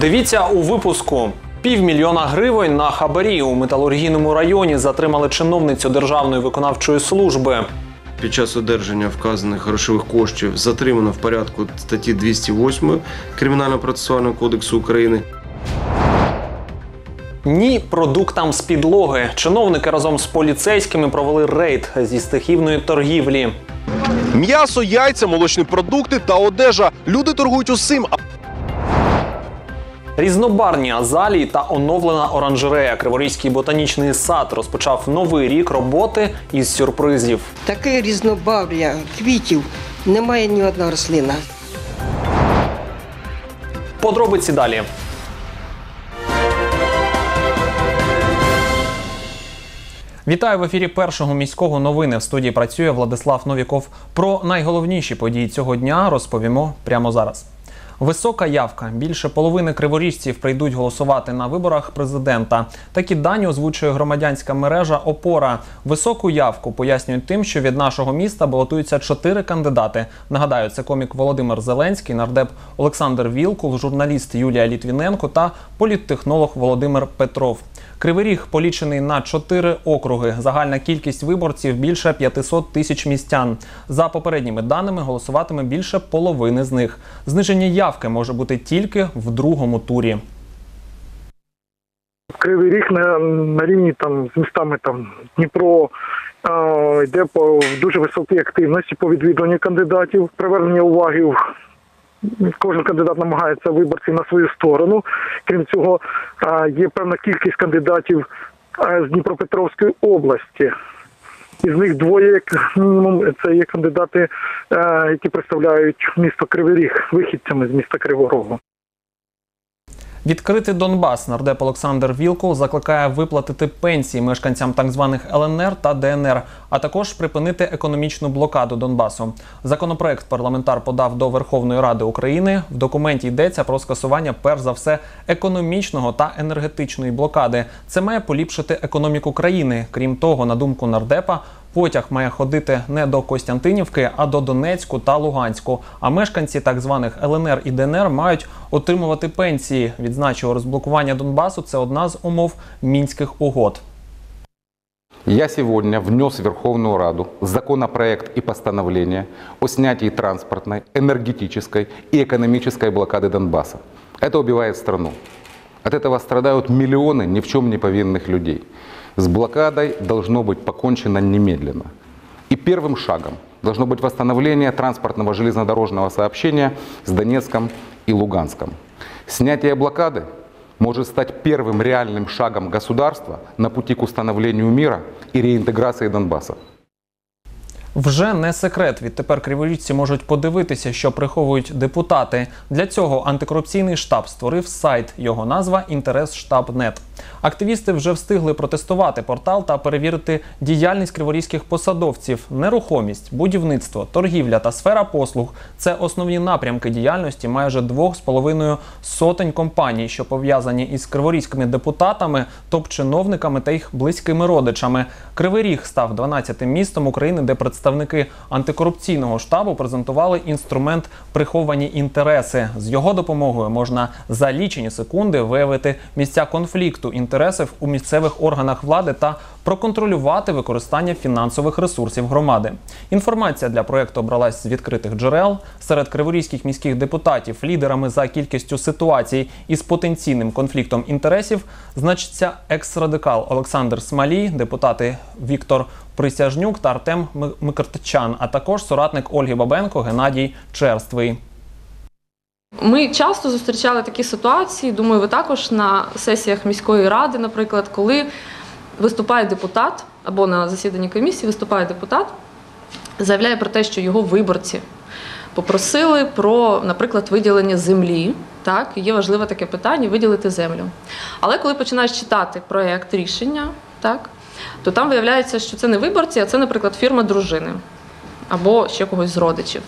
Дивіться у випуску. Півмільйона гривень на хабарі у металургійному районі затримали чиновницю Державної виконавчої служби. Під час одержання вказаних грошових коштів затримано в порядку статті 208 Кримінально-процесуального кодексу України. Ні продуктам з підлоги. Чиновники разом з поліцейськими провели рейд зі стихівної торгівлі. М'ясо, яйця, молочні продукти та одежа. Люди торгують усім. Різнобарні азалії та оновлена оранжерея. Криворізький ботанічний сад розпочав новий рік роботи із сюрпризів. Таке різнобав'я квітів немає ні одна рослина. Подробиці далі. Вітаю в ефірі першого міського новини. В студії працює Владислав Новіков. Про найголовніші події цього дня розповімо прямо зараз. Висока явка. Більше половини криворіжців прийдуть голосувати на виборах президента. Такі дані озвучує громадянська мережа Опора. Високу явку пояснюють тим, що від нашого міста балотуються чотири кандидати. Нагадаю, це комік Володимир Зеленський, нардеп Олександр Вілкул, журналіст Юлія Літвіненко та політтехнолог Володимир Петров. Кривий Ріг полічений на чотири округи. Загальна кількість виборців більше 500 тисяч містян. За попередніми даними голосуватиме більше половини з них. Зниження явки може бути тільки в другому турі. Кривий ріг на, на рівні там з містами там Дніпро йде по дуже високій активності по відвідуванню кандидатів, привернення уваги. Кожен кандидат намагається виборців на свою сторону. Крім цього, є певна кількість кандидатів з Дніпропетровської області. Із них двоє, як мінімум, це є кандидати, які представляють місто Кривий Ріг, вихідцями з міста Кривого Рогу. Відкритий Донбас нардеп Олександр Вілкул закликає виплатити пенсії мешканцям так званих ЛНР та ДНР, а також припинити економічну блокаду Донбасу. Законопроект парламентар подав до Верховної Ради України. В документі йдеться про скасування, перш за все, економічного та енергетичної блокади. Це має поліпшити економіку країни. Крім того, на думку нардепа, Потяг має ходити не до Костянтинівки, а до Донецьку та Луганську. А мешканці так званих ЛНР і ДНР мають отримувати пенсії. Відзначив розблокування Донбасу. Це одна з умов мінських угод. Я сегодня внес в Верховную Раду законопроект и постановление о снятии транспортной, энергетической и экономической блокады Донбасса. Это убивает страну. От этого страдают миллионы ни в чем не повинных людей. С блокадой должно быть покончено немедленно. И первым шагом должно быть восстановление транспортного железнодорожного сообщения с Донецком и Луганском. Снятие блокады может стать первым реальным шагом государства на пути к установлению мира и реинтеграции Донбасса. Вже не секрет. Відтепер криворіжці можуть подивитися, що приховують депутати. Для цього антикорупційний штаб створив сайт. Його назва Інтересштаб.нет. Активісти вже встигли протестувати портал та перевірити діяльність криворізьких посадовців. Нерухомість, будівництво, торгівля та сфера послуг це основні напрямки діяльності майже двох з половиною сотень компаній, що пов'язані із криворізькими депутатами, топ-чиновниками та їх близькими родичами. Кривий Ріг став 12-тим містом України, де представники антикорупційного штабу презентували інструмент приховані інтереси. З його допомогою можна за лічені секунди виявити місця конфлікту інтересів у місцевих органах влади та проконтролювати використання фінансових ресурсів громади. Інформація для проекту обралась з відкритих джерел серед криворізьких міських депутатів, лідерами за кількістю ситуацій із потенційним конфліктом інтересів, значиться екс-радикал Олександр Смалій, депутати Віктор Присяжнюк та Артем Ми- а також соратник Ольги Бабенко Геннадій Черствий. Ми часто зустрічали такі ситуації. Думаю, ви також на сесіях міської ради, наприклад, коли виступає депутат або на засіданні комісії виступає депутат, заявляє про те, що його виборці попросили про, наприклад, виділення землі. Так, є важливе таке питання виділити землю. Але коли починаєш читати проєкт рішення, так, то там виявляється, що це не виборці, а це, наприклад, фірма дружини або ще когось з родичів.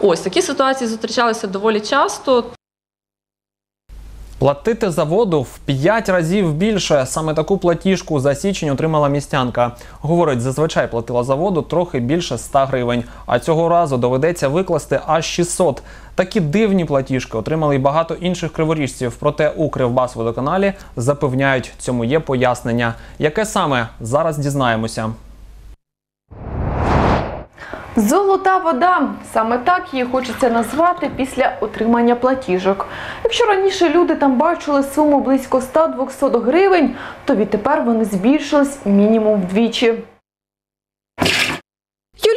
Ось такі ситуації зустрічалися доволі часто. Платити за воду в 5 разів більше. Саме таку платіжку за січень отримала містянка. Говорить, зазвичай платила за воду трохи більше 100 гривень. А цього разу доведеться викласти аж 600. Такі дивні платіжки отримали й багато інших криворіжців. Проте у Кривбасводоканалі запевняють, цьому є пояснення. Яке саме зараз дізнаємося. Золота вода саме так її хочеться назвати після отримання платіжок. Якщо раніше люди там бачили суму близько 100-200 гривень, то відтепер вони збільшились мінімум вдвічі.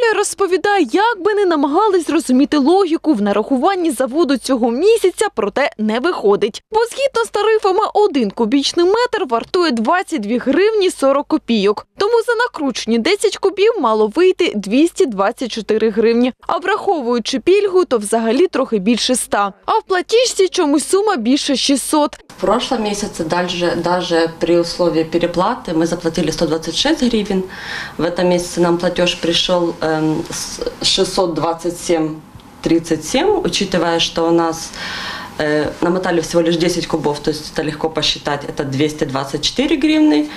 Юлія розповідає, як би не намагались зрозуміти логіку в нарахуванні за воду цього місяця, проте не виходить. Бо згідно з тарифами, один кубічний метр вартує 22 гривні 40 копійок. Тому за накручені 10 кубів мало вийти 224 гривні. А враховуючи пільгу, то взагалі трохи більше 100. А в платіжці чомусь сума більше 600. В прошлом месяце даже, даже при условии переплаты мы заплатили 126 гривен. В этом месяце нам платеж пришел эм, с 627,37, учитывая, что у нас э, намотали всего лишь 10 кубов, то есть это легко посчитать, это 224 гривны.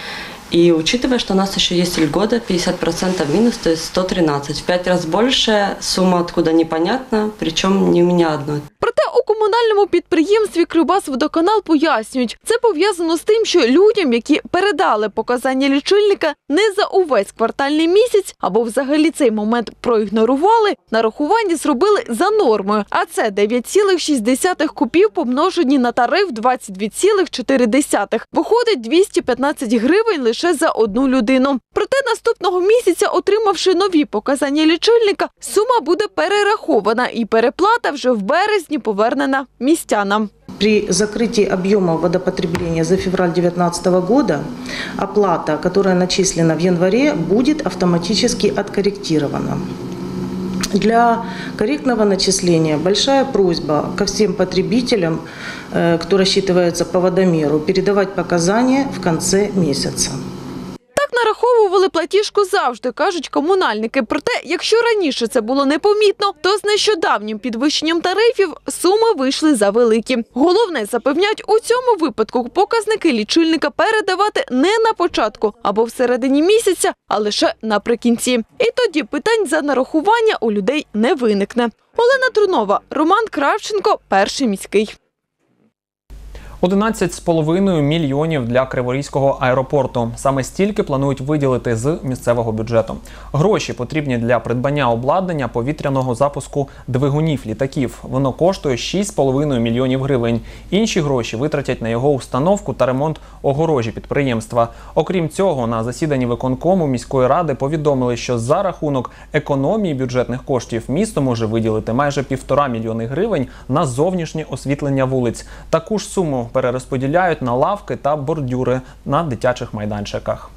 И учитывая, что у нас еще есть льгота 50% минус, то есть 113. В 5 раз больше, сумма откуда непонятна, причем не у меня одной. Проте у комунальному підприємстві Кривбасводоканал пояснюють, це пов'язано з тим, що людям, які передали показання лічильника не за увесь квартальний місяць або взагалі цей момент проігнорували, нарахування зробили за нормою. А це 9,6 купів помножені на тариф 22,4. Виходить 215 гривень лише за одну людину. Проте наступного місяця, отримавши нові показання лічильника, сума буде перерахована і переплата вже в березні повернена містянам. При закрытии объема водопотребления за февраль 2019 года оплата, которая начислена в январе, будет автоматически откорректирована. Для корректного начисления большая просьба ко всем потребителям, э, кто рассчитывается по водомеру, передавать показания в конце месяца. Нараховували платіжку завжди, кажуть комунальники. Проте, якщо раніше це було непомітно, то з нещодавнім підвищенням тарифів суми вийшли за великі. Головне, запевняють, у цьому випадку показники лічильника передавати не на початку або всередині місяця, а лише наприкінці. І тоді питань за нарахування у людей не виникне. Олена Трунова, Роман Кравченко, перший міський. 11,5 мільйонів для Криворізького аеропорту. Саме стільки планують виділити з місцевого бюджету. Гроші потрібні для придбання обладнання повітряного запуску двигунів літаків. Воно коштує 6,5 мільйонів гривень. Інші гроші витратять на його установку та ремонт огорожі підприємства. Окрім цього, на засіданні виконкому міської ради повідомили, що за рахунок економії бюджетних коштів місто може виділити майже півтора мільйони гривень на зовнішнє освітлення вулиць. Таку ж суму перерозподіляють на лавки та бордюри на дитячих майданчиках.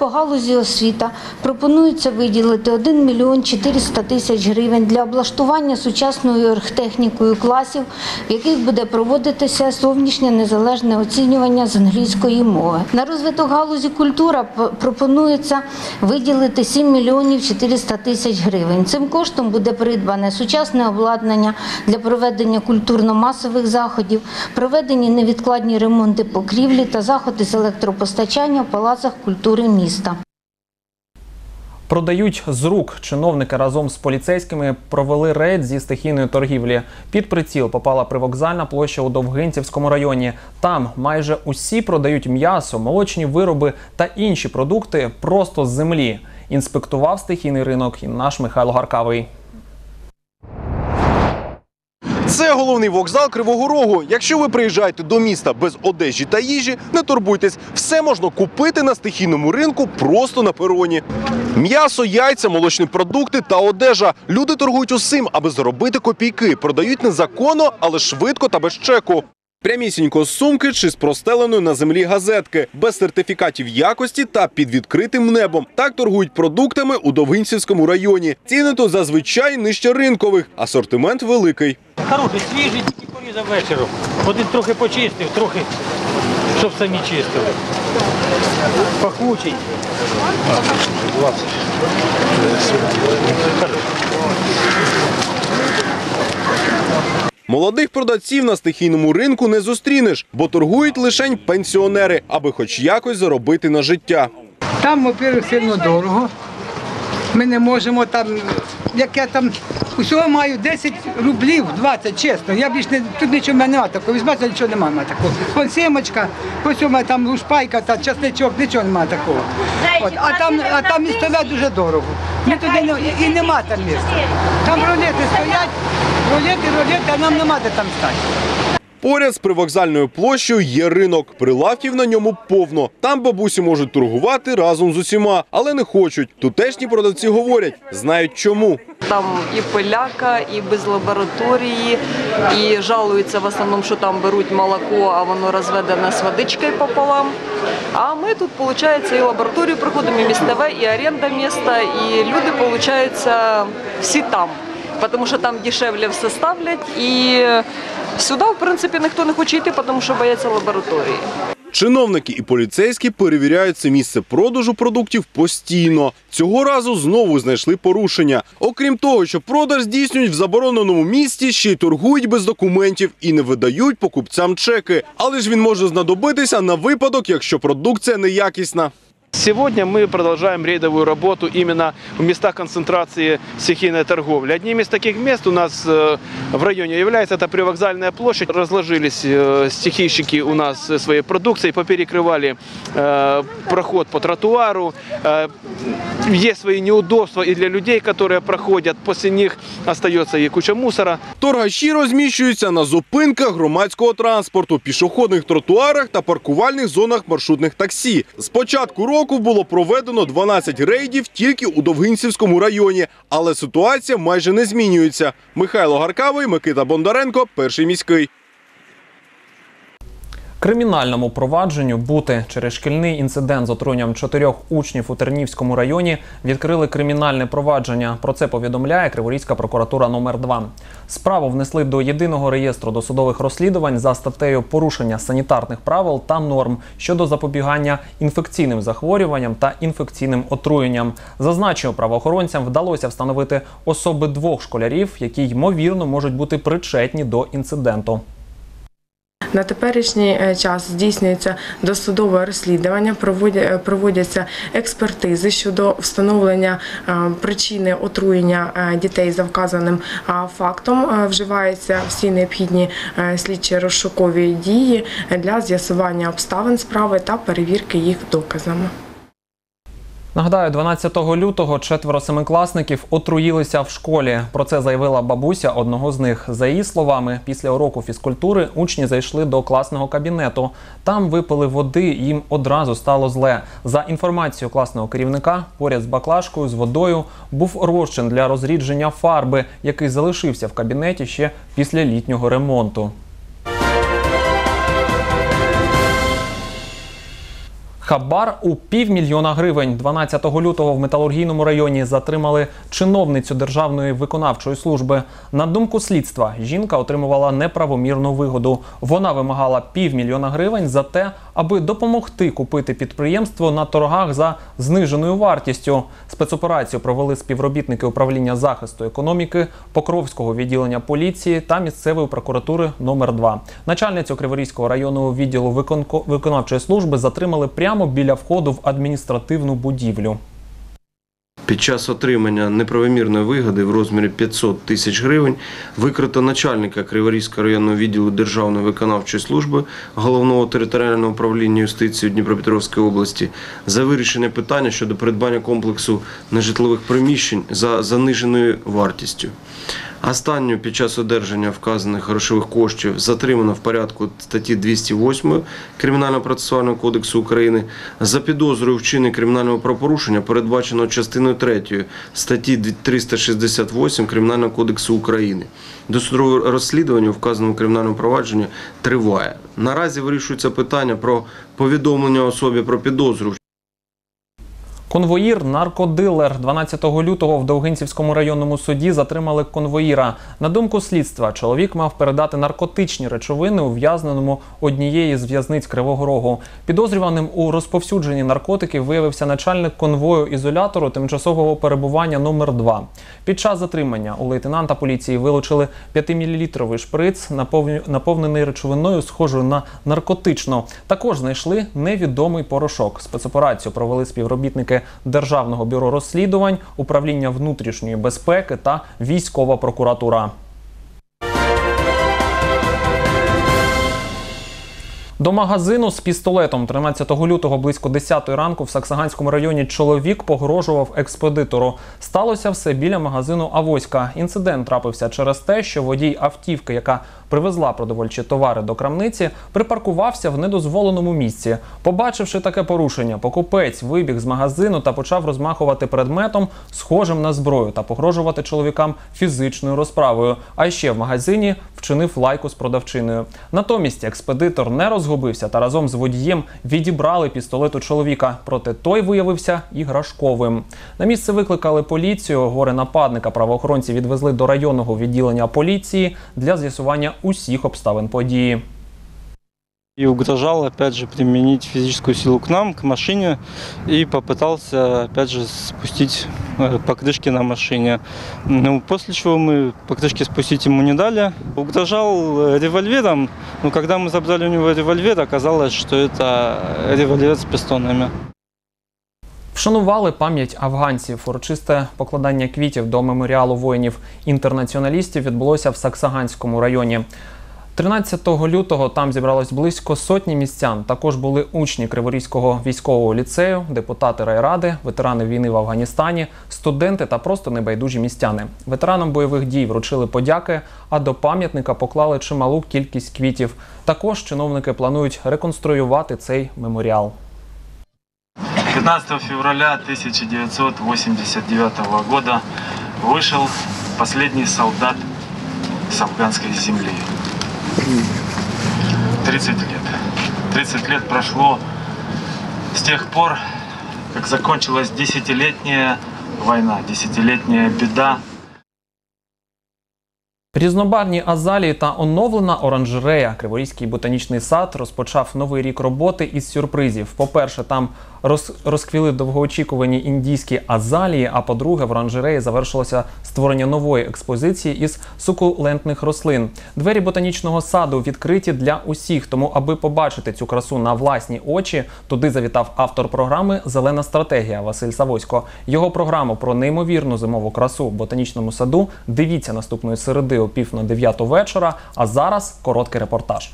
По галузі освіта пропонується виділити 1 мільйон 400 тисяч гривень для облаштування сучасною оргтехнікою класів, в яких буде проводитися зовнішнє незалежне оцінювання з англійської мови. На розвиток галузі культура пропонується виділити 7 мільйонів 400 тисяч гривень. Цим коштом буде придбане сучасне обладнання для проведення культурно-масових заходів, проведені невідкладні ремонти покрівлі та заходи з електропостачання в палацах культури міста. Продають з рук. Чиновники разом з поліцейськими провели рейд зі стихійної торгівлі. Під приціл попала привокзальна площа у Довгинцівському районі. Там майже усі продають м'ясо, молочні вироби та інші продукти просто з землі. Інспектував стихійний ринок і наш Михайло Гаркавий. Це головний вокзал Кривого Рогу. Якщо ви приїжджаєте до міста без одежі та їжі, не турбуйтесь, все можна купити на стихійному ринку просто на пероні. М'ясо, яйця, молочні продукти та одежа. Люди торгують усім, аби заробити копійки. Продають незаконно, але швидко та без чеку. Прямісінько з сумки чи з простеленої на землі газетки, без сертифікатів якості та під відкритим небом. Так торгують продуктами у Довгинцівському районі. Ціни тут зазвичай нижче ринкових, асортимент великий. Хороший, свіжий, тільки порізав вечором. Один трохи почистив, трохи, щоб самі чистили. Пахучий. 20. Молодих продавців на стихійному ринку не зустрінеш, бо торгують лише пенсіонери, аби хоч якось заробити на життя. Там, во-первых, сильно дорого. Ми не можемо там, як я там усього маю 10 рублів, 20, чесно. Я більш не тут нічого в мене немає такого. Візьмете, нічого немає мене такого. Вон сімочка, ось у мене там лушпайка та часничок, нічого немає такого. От, а там, а там містове дуже дорого. Ми туди не, і нема там місця. Там рулети стоять, рулети, рулети, а нам нема де там стати. Поряд з привокзальною площею є ринок. Прилавків на ньому повно. Там бабусі можуть торгувати разом з усіма, але не хочуть. Тутешні продавці говорять, знають чому. Там і пиляка, і без лабораторії, і жалуються в основному, що там беруть молоко, а воно розведене з водичкою пополам. А ми тут, виходить, і лабораторію проходимо, і місцеве, і оренда міста, і люди, виходить, всі там. Тому що там дешевле все ставлять, і сюди, в принципі, ніхто не хоче йти, тому що бояться лабораторії. Чиновники і поліцейські перевіряють це місце продажу продуктів постійно. Цього разу знову знайшли порушення. Окрім того, що продаж здійснюють в забороненому місті, ще й торгують без документів і не видають покупцям чеки. Але ж він може знадобитися на випадок, якщо продукція неякісна. Сегодня мы продолжаем рейдовую работу именно в местах концентрации стихийной торговли. Одним из таких мест у нас э, в районе является это привокзальная площадь. Разложились э, стихийщики у нас своей продукцией, поперекрывали э, проход по тротуару. Э, Есть свои неудобства и для людей, которые проходят. После них остается и куча мусора. Торгаші розміщуються на зупинках громадського транспорту, пішохідних тротуарах та паркувальних зонах маршрутних таксі. З початку року було проведено 12 рейдів тільки у Довгинцівському районі, але ситуація майже не змінюється. Михайло Гаркавий, Микита Бондаренко, перший міський. Кримінальному провадженню бути через шкільний інцидент з отруєнням чотирьох учнів у Тернівському районі відкрили кримінальне провадження. Про це повідомляє Криворізька прокуратура номер 2 Справу внесли до єдиного реєстру досудових розслідувань за статтею порушення санітарних правил та норм щодо запобігання інфекційним захворюванням та інфекційним отруєнням. Зазначив, правоохоронцям вдалося встановити особи двох школярів, які ймовірно можуть бути причетні до інциденту. На теперішній е, час здійснюється досудове розслідування, е, проводяться експертизи щодо встановлення е, причини отруєння дітей за вказаним фактом. Вживаються всі необхідні слідчі розшукові дії для з'ясування обставин справи та перевірки їх доказами. Нагадаю, 12 лютого четверо семикласників отруїлися в школі. Про це заявила бабуся одного з них. За її словами, після уроку фізкультури учні зайшли до класного кабінету. Там випили води, їм одразу стало зле. За інформацією класного керівника, поряд з баклажкою з водою був розчин для розрідження фарби, який залишився в кабінеті ще після літнього ремонту. Хабар у півмільйона гривень 12 лютого в металургійному районі затримали чиновницю Державної виконавчої служби. На думку слідства, жінка отримувала неправомірну вигоду. Вона вимагала півмільйона гривень за те, аби допомогти купити підприємство на торгах за зниженою вартістю. Спецоперацію провели співробітники управління захисту економіки, Покровського відділення поліції та місцевої прокуратури номер 2 Начальницю Криворізького районного відділу виконавчої служби затримали прямо біля входу в адміністративну будівлю. Під час отримання неправомірної вигоди в розмірі 500 тисяч гривень викрито начальника Криворізького районного відділу Державної виконавчої служби Головного територіального управління юстиції Дніпропетровської області за вирішення питання щодо придбання комплексу нежитлових приміщень за заниженою вартістю. Останню під час одержання вказаних грошових коштів затримано в порядку статті 208 Кримінально-процесуального кодексу України за підозрою вчинення кримінального правопорушення, передбаченого частиною 3 статті 368 Кримінального кодексу України. Досудове розслідування вказаному кримінальному провадженні триває. Наразі вирішується питання про повідомлення особі про підозру Конвоїр наркодилер 12 лютого в Довгинцівському районному суді затримали конвоїра. На думку слідства, чоловік мав передати наркотичні речовини ув'язненому однієї з в'язниць Кривого Рогу. Підозрюваним у розповсюдженні наркотиків виявився начальник конвою ізолятору тимчасового перебування номер 2 Під час затримання у лейтенанта поліції вилучили 5-мл шприц, наповнений речовиною, схожою на наркотичну. Також знайшли невідомий порошок. Спецоперацію провели співробітники Державного бюро розслідувань, управління внутрішньої безпеки та військова прокуратура. До магазину з пістолетом 13 лютого близько 10 ранку в Саксаганському районі чоловік погрожував експедитору. Сталося все біля магазину Авоська. Інцидент трапився через те, що водій автівки, яка привезла продовольчі товари до крамниці, припаркувався в недозволеному місці. Побачивши таке порушення, покупець вибіг з магазину та почав розмахувати предметом, схожим на зброю, та погрожувати чоловікам фізичною розправою. А ще в магазині вчинив лайку з продавчиною. Натомість експедитор не розгубився та разом з водієм відібрали пістолет у чоловіка. Проте той виявився іграшковим. На місце викликали поліцію. Горе нападника правоохоронці відвезли до районного відділення поліції для з'ясування усіх обставин події. И угрожал, опять же, применить физическую силу к нам, к машине, и попытался, опять же, спустить покрышки на машине. Ну, после чего мы покрышки спустить ему не дали. Угрожал э, револьвером, но когда мы забрали у него револьвер, оказалось, что это револьвер с пистонами. Вшанували пам'ять афганців. Урочисте покладання квітів до меморіалу воїнів-інтернаціоналістів відбулося в Саксаганському районі. 13 лютого там зібралось близько сотні містян. Також були учні Криворізького військового ліцею, депутати райради, ветерани війни в Афганістані, студенти та просто небайдужі містяни. Ветеранам бойових дій вручили подяки, а до пам'ятника поклали чималу кількість квітів. Також чиновники планують реконструювати цей меморіал. 15 февраля 1989 года вышел последний солдат с афганской земли. 30 лет. 30 лет прошло с тех пор, как закончилась десятилетняя война, десятилетняя беда. Різнобарні азалії та оновлена оранжерея. Криворізький ботанічний сад розпочав новий рік роботи із сюрпризів. По-перше, там роз, розквіли довгоочікувані індійські азалії. А по-друге, в оранжереї завершилося створення нової експозиції із сукулентних рослин. Двері ботанічного саду відкриті для усіх. Тому, аби побачити цю красу на власні очі, туди завітав автор програми Зелена стратегія Василь Савосько. Його програму про неймовірну зимову красу в ботанічному саду. Дивіться наступної середи пів на дев'яту вечора. А зараз короткий репортаж.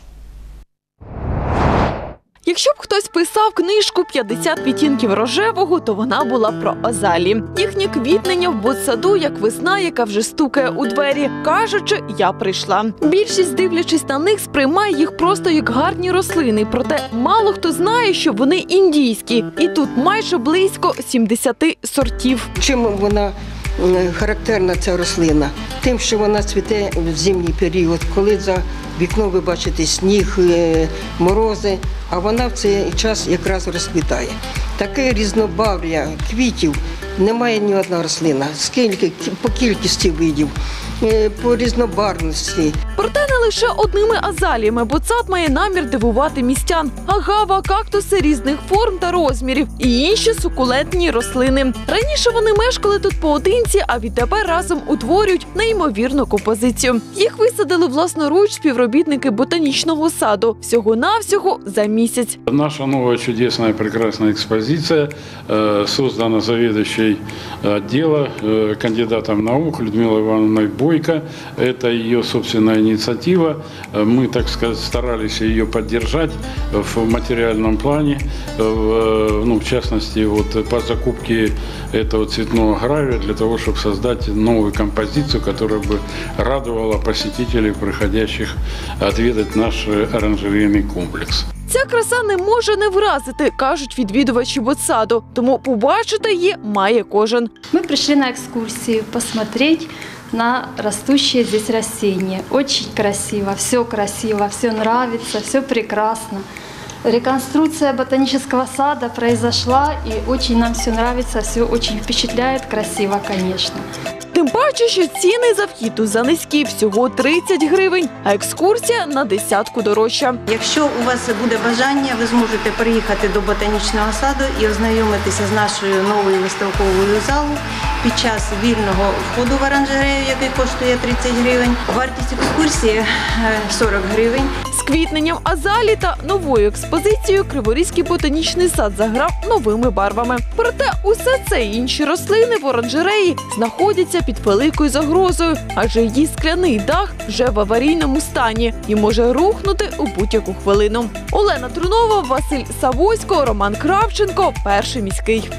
Якщо б хтось писав книжку «50 відтінків рожевого, то вона була про азалі. Їхнє квітнення в ботсаду, як весна, яка вже стукає у двері, кажучи, я прийшла. Більшість, дивлячись на них, сприймає їх просто як гарні рослини. Проте мало хто знає, що вони індійські, і тут майже близько 70 сортів. Чим вона характерна ця рослина? Тим, що вона цвіте в зимній період, коли за вікном ви бачите сніг, е, морози, а вона в цей час якраз розквітає. Таке різнобав'я квітів немає ні одна рослина. Скільки по кількості видів, по різнобарвності. Проте не лише одними азаліями, бо сад має намір дивувати містян. Агава, кактуси різних форм та розмірів і інші сукулентні рослини. Раніше вони мешкали тут поодинці, а відтепер разом утворюють неймовірну композицію. Їх висадили власноруч співробітники ботанічного саду всього навсього за місяць. Наша новая чудесная прекрасная экспозиция э, создана заведующей отдела, э, кандидатом наук Людмилой Ивановной Бойко. Это ее собственная инициатива. Э, Мы, так сказать, старались ее поддержать в материальном плане. Э, в, ну, в частности, вот по закупке этого цветного гравия для того, чтобы создать новую композицию, которая бы радовала посетителей, приходящих отведать наш э, оранжерейный комплекс. Ця краса не може не вразити, кажуть відвідувачі ботсаду. Тому побачити її має кожен. Мы пришли на экскурсию посмотреть На растущие здесь растения. Очень красиво, все красиво, все нравится, все прекрасно. Реконструкция ботанического сада произошла, и очень нам все нравится, все очень впечатляет, красиво, конечно. Тим паче, що ціни за вхід тут за низькі всього 30 гривень, а екскурсія на десятку дорожча. Якщо у вас буде бажання, ви зможете приїхати до ботанічного саду і ознайомитися з нашою новою виставковою залою під час вільного входу в оранжерею, який коштує 30 гривень. Вартість екскурсії е, 40 гривень. З квітненням азалі та новою експозицією Криворізький ботанічний сад заграв новими барвами. Проте усе це і інші рослини в оранжереї знаходяться під великою загрозою, адже її скляний дах вже в аварійному стані і може рухнути у будь-яку хвилину. Олена Трунова, Василь Савосько, Роман Кравченко, перший міський.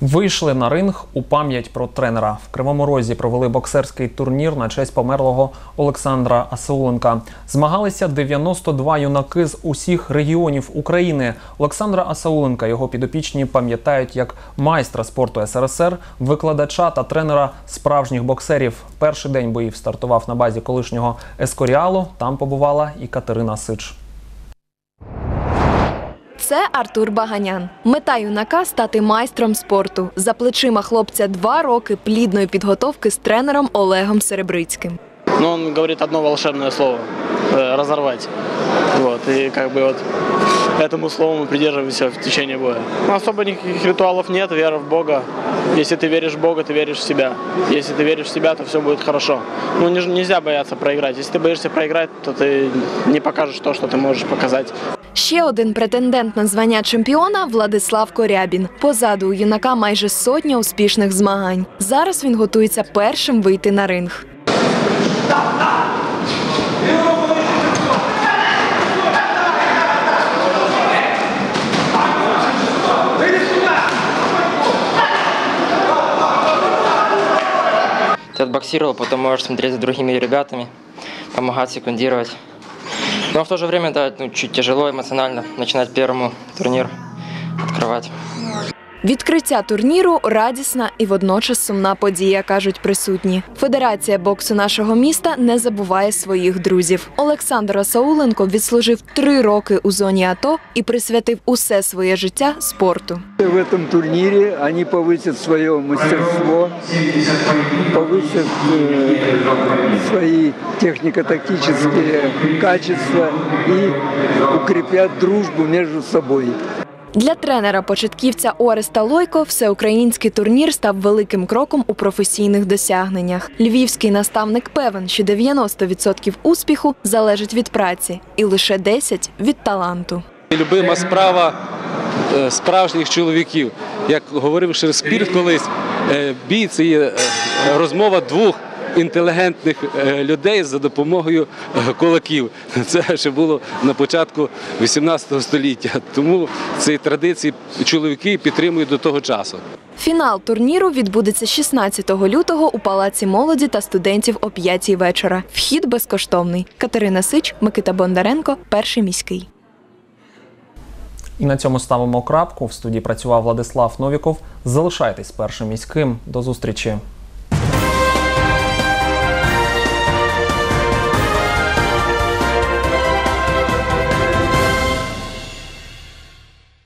Вийшли на ринг у пам'ять про тренера. В Кривому Розі провели боксерський турнір на честь померлого Олександра Асауленка. Змагалися 92 юнаки з усіх регіонів України. Олександра Асауленка його підопічні пам'ятають як майстра спорту СРСР, викладача та тренера справжніх боксерів. Перший день боїв стартував на базі колишнього Ескоріалу. Там побувала і Катерина Сич. Це Артур Баганян. Мета юнака стати майстром спорту. За плечима хлопця два роки плідної підготовки з тренером Олегом Серебрицьким. Но он говорит одно волшебное слово э, разорвать. Вот, и как бы вот этому слову мы придерживаемся в течение боя. Ну, особо никаких ритуалов нет, вера в Бога. Если ты веришь в Бога, ты веришь в себя. Если ты веришь в себя, то все будет хорошо. Ну, не- нельзя бояться проиграть. Если ты боишься проиграть, то ты не покажешь то, что ты можешь показать. Ще один претендент на звання чемпіона Владислав Корябін. Позаду у юнака майже сотня успішних змагань. Зараз він готується першим вийти на ринг. Ты отбоксировал, потом можешь смотреть за другими ребятами, помогать, секундировать. Но в то же время, да, ну, чуть тяжело эмоционально начинать первому турнир открывать. Відкриття турніру радісна і водночас сумна подія, кажуть присутні. Федерація боксу нашого міста не забуває своїх друзів. Олександр Асауленко відслужив три роки у зоні АТО і присвятив усе своє життя спорту. В этом турнире они повысят свое мастерство, повысят э, свои технико-тактические качества и укрепят дружбу между собой. Для тренера-початківця Ореста Лойко всеукраїнський турнір став великим кроком у професійних досягненнях. Львівський наставник певен, що 90% успіху залежить від праці, і лише 10% – від таланту. Любима справа е, справжніх чоловіків. Як говорив Шекспір колись, е, бій це є е, розмова двох інтелігентних е, людей за допомогою е, кулаків. Це ще було на початку 18 століття. Тому ці традиції чоловіки підтримують до того часу. Фінал турніру відбудеться 16 лютого у Палаці молоді та студентів о 5 вечора. Вхід безкоштовний. Катерина Сич, Микита Бондаренко, перший міський. І на цьому ставимо крапку. В студії працював Владислав Новіков. Залишайтесь першим міським. До зустрічі.